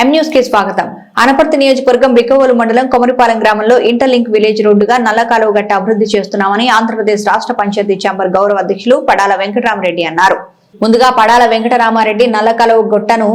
ఎం న్యూస్కి స్వాగతం. అనపర్తి నియోజకవర్గం బిక్కవోలు మండలం కొమరిపాలెం గ్రామంలో ఇంటర్లింక్ విలేజ్ రోడ్డుగా నల్లకాలువ గట్ట అభివృద్ధి చేస్తున్నామని ఆంధ్రప్రదేశ్ రాష్ట్ర పంచాయతీ ఛాంబర్ గౌరవ అధ్యక్షులు పడాల వెంకటరామరెడ్డి అన్నారు. ముందుగా పడాల వెంకటరామారెడ్డి నల్లకాలువ గొట్టను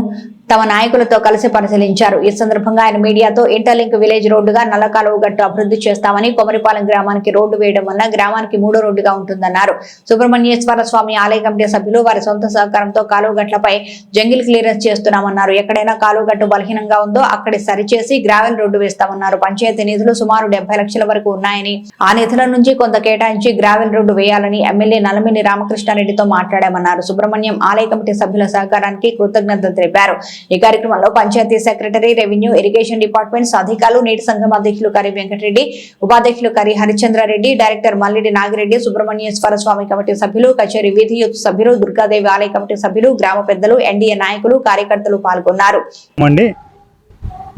తమ నాయకులతో కలిసి పరిశీలించారు. ఈ సందర్భంగా ఆయన మీడియాతో ఇంటర్లింక్ విలేజ్ రోడ్డుగా నల్ల కాలువ గట్టు అభివృద్ధి చేస్తామని కొమరిపాలెం గ్రామానికి రోడ్డు వేయడం వల్ల గ్రామానికి మూడో రోడ్డుగా ఉంటుందన్నారు. సుబ్రహ్మణ్యేశ్వర స్వామి ఆలయ కమిటీ సభ్యులు వారి సొంత సహకారంతో కాలువ గట్లపై జంగిల్ క్లియరెన్స్ చేస్తున్నామన్నారు. ఎక్కడైనా కాలువ గట్టు బలహీనంగా ఉందో అక్కడి సరిచేసి గ్రావెల్ రోడ్డు వేస్తామన్నారు. పంచాయతీ నిధులు సుమారు డెబ్బై లక్షల వరకు ఉన్నాయని ఆ నిధుల నుంచి కొంత కేటాయించి గ్రావెల్ రోడ్డు వేయాలని ఎమ్మెల్యే నలమిని రామకృష్ణారెడ్డితో మాట్లాడామన్నారు. సుబ్రహ్మణ్యం ఆలయ కమిటీ సభ్యుల సహకారానికి కృతజ్ఞతలు తెలిపారు. ఈ కార్యక్రమంలో panchayat secretary revenue irrigation departments అధికారులు నీటి సంఘం అధ్యక్షులు కరి వెంకటరెడ్డి ఉపాధ్యక్షులు కరి హరిచంద్రారెడ్డి డైరెక్టర్ మల్లిడి నాగిరెడ్డి సుబ్రహ్మణ్యేశ్వర స్వామి కమిటీ సభ్యులు కచేరి వీధి యూత్ సభ్యులు దుర్గాదేవి ఆలయ కమిటీ సభ్యులు గ్రామ పెద్దలు ఎన్డీఏ నాయకులు కార్యకర్తలు పాల్గొన్నారు.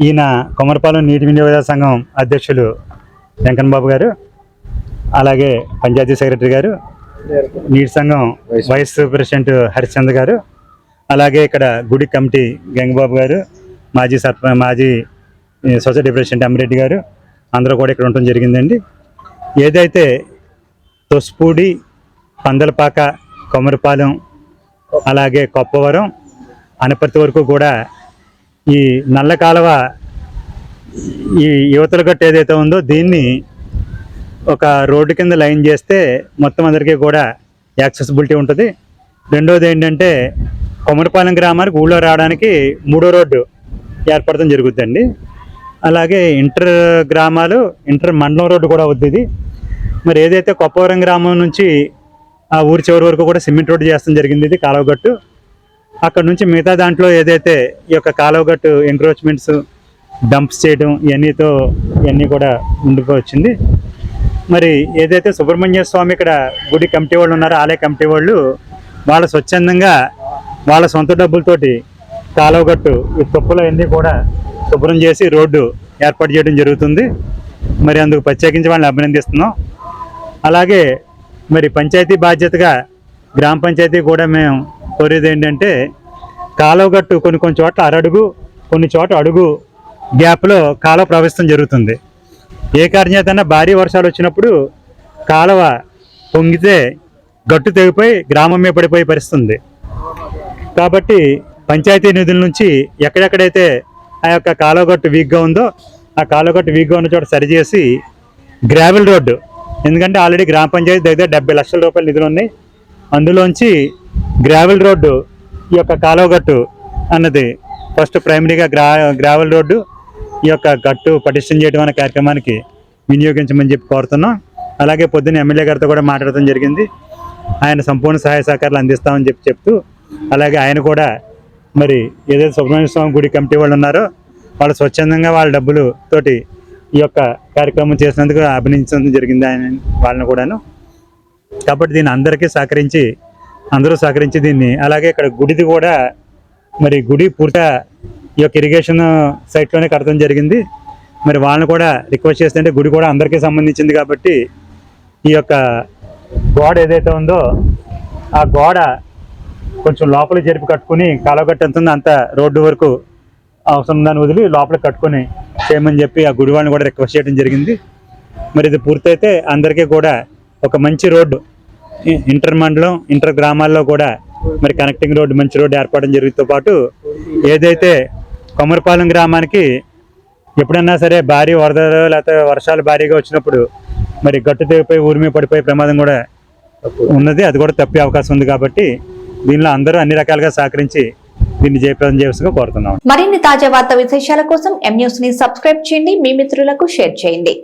ఈయన కొమరపాలెం నీటి వినియోగ సంఘం అధ్యక్షులు వెంకన్న బాబు గారు అలాగే పంచాయతీ సెక్రటరీ గారు నీటి సంఘం వైస్ ప్రెసిడెంట్ హరిచంద్ర గారు అలాగే ఇక్కడ గుడి కమిటీ గంగబాబు గారు మాజీ సర్ప మాజీ సొసైటీ ప్రెసిడెంట్ అమ్మిరెడ్డి గారు అందరూ కూడా ఇక్కడ ఉండటం జరిగిందండి. ఏదైతే తొస్పూడి పందలపాక కొమరపాలెం అలాగే కొప్పవరం అనపర్తి వరకు కూడా ఈ నల్ల కాలువ ఈ యువతల గట్టు ఏదైతే ఉందో దీన్ని ఒక రోడ్డు కింద లైన్ చేస్తే మొత్తం అందరికీ కూడా యాక్సెసిబిలిటీ ఉంటుంది. రెండోది ఏంటంటే కొమరపాలెం గ్రామానికి ఊళ్ళో రావడానికి మూడో రోడ్డు ఏర్పడటం జరుగుతుందండి. అలాగే ఇంటర్ గ్రామాలు ఇంటర్ మండలం రోడ్డు కూడా అవుతుంది ఇది. మరి ఏదైతే కొప్పవరం గ్రామం నుంచి ఆ ఊరి చివరి వరకు కూడా సిమెంట్ రోడ్డు చేస్తాం జరిగింది ఇది కాలువగట్టు. అక్కడ నుంచి మిగతా దాంట్లో ఏదైతే ఈ యొక్క కాలువగట్టు ఎంక్రోచ్మెంట్స్ డంప్స్ చేయడం ఇవన్నీతో ఇవన్నీ కూడా ముందుకు వచ్చింది మరి ఏదైతే సుబ్రహ్మణ్య స్వామి ఇక్కడ గుడి కమిటీ వాళ్ళు ఉన్నారో ఆలయ కమిటీ వాళ్ళు వాళ్ళ స్వచ్ఛందంగా వాళ్ళ సొంత డబ్బులతోటి కాలువగట్టు ఈ తుప్పలన్నీ కూడా శుభ్రం చేసి రోడ్డు ఏర్పాటు చేయడం జరుగుతుంది. మరి అందుకు ప్రత్యేకించి వాళ్ళని అభినందిస్తున్నాం. అలాగే మరి పంచాయతీ బాధ్యతగా గ్రామ పంచాయతీ కూడా మేము కోరేది ఏంటంటే కాలువగట్టు కొన్ని కొన్ని చోట్ల అరడుగు కొన్ని చోట్ల అడుగు గ్యాప్లో కాలువ ప్రవహిస్తం జరుగుతుంది. ఏ కారణం భారీ వర్షాలు వచ్చినప్పుడు కాలువ పొంగితే గట్టు తెగిపోయి గ్రామం మీద పడిపోయే కాబట్టి పంచాయతీ నిధుల నుంచి ఎక్కడెక్కడైతే ఆ యొక్క కాలువగట్టు వీక్గా ఉందో ఆ కాలువగట్టు వీక్గా ఉన్న చోట సరిచేసి గ్రావెల్ రోడ్డు. ఎందుకంటే ఆల్రెడీ గ్రామ పంచాయతీ దగ్గర డెబ్బై లక్షల రూపాయల నిధులు ఉన్నాయి. అందులోంచి గ్రావెల్ రోడ్డు ఈ యొక్క కాలువగట్టు అన్నది ఫస్ట్ ప్రైమరీగా గ్రా గ్రావెల్ రోడ్డు ఈ యొక్క గట్టు పటిష్టం చేయడం అనే కార్యక్రమానికి వినియోగించమని చెప్పి కోరుతున్నాం. అలాగే పొద్దున్న ఎమ్మెల్యే గారితో కూడా మాట్లాడటం జరిగింది. ఆయన సంపూర్ణ సహాయ సహకారాలు అందిస్తామని చెప్పి చెప్తూ అలాగే ఆయన కూడా మరి ఏదైతే సుబ్రహ్మణ్య స్వామి గుడి కమిటీ వాళ్ళు ఉన్నారో వాళ్ళు స్వచ్ఛందంగా వాళ్ళ డబ్బులు తోటి ఈ యొక్క కార్యక్రమం చేసినందుకు అభినందించడం జరిగింది ఆయన వాళ్ళని కూడాను. కాబట్టి దీన్ని అందరికీ సహకరించి అందరూ సహకరించి దీన్ని అలాగే ఇక్కడ గుడిది కూడా మరి గుడి పూర్తిగా ఈ యొక్క ఇరిగేషన్ సైట్లోనే కడతాం జరిగింది. మరి వాళ్ళని కూడా రిక్వెస్ట్ చేస్తుంటే గుడి కూడా అందరికీ సంబంధించింది కాబట్టి ఈ యొక్క గోడ ఏదైతే ఉందో ఆ గోడ కొంచెం లోపల జరిపి కట్టుకుని కాలవగట్ట ఎంత ఉందో అంత రోడ్డు వరకు అవసరం దాన్ని వదిలి లోపల కట్టుకొని చేయమని చెప్పి ఆ గుడి వాళ్ళని కూడా రిక్వెస్ట్ చేయడం జరిగింది. మరి ఇది పూర్తయితే అందరికీ కూడా ఒక మంచి రోడ్డు ఇంటర్ మండలం ఇంటర్ గ్రామాల్లో కూడా మరి కనెక్టింగ్ రోడ్డు మంచి రోడ్డు ఏర్పడడం జరుగుతో పాటు ఏదైతే కొమరపాలెం గ్రామానికి ఎప్పుడన్నా సరే భారీ వరదలు లేకపోతే వర్షాలు భారీగా వచ్చినప్పుడు మరి గట్టు తెగిపోయి ఊరి మీద పడిపోయే ప్రమాదం కూడా ఉన్నది. అది కూడా తప్పే అవకాశం ఉంది కాబట్టి దీనిలో అందరూ అన్ని రకాలుగా సహకరించి దీన్ని జయప్రదం చేయాల్సిందిగా కోరుతున్నాం. మరిన్ని తాజా వార్త విశేషాల కోసం ఎం న్యూస్ని సబ్స్క్రైబ్ చేయండి. మీ మిత్రులకు షేర్ చేయండి.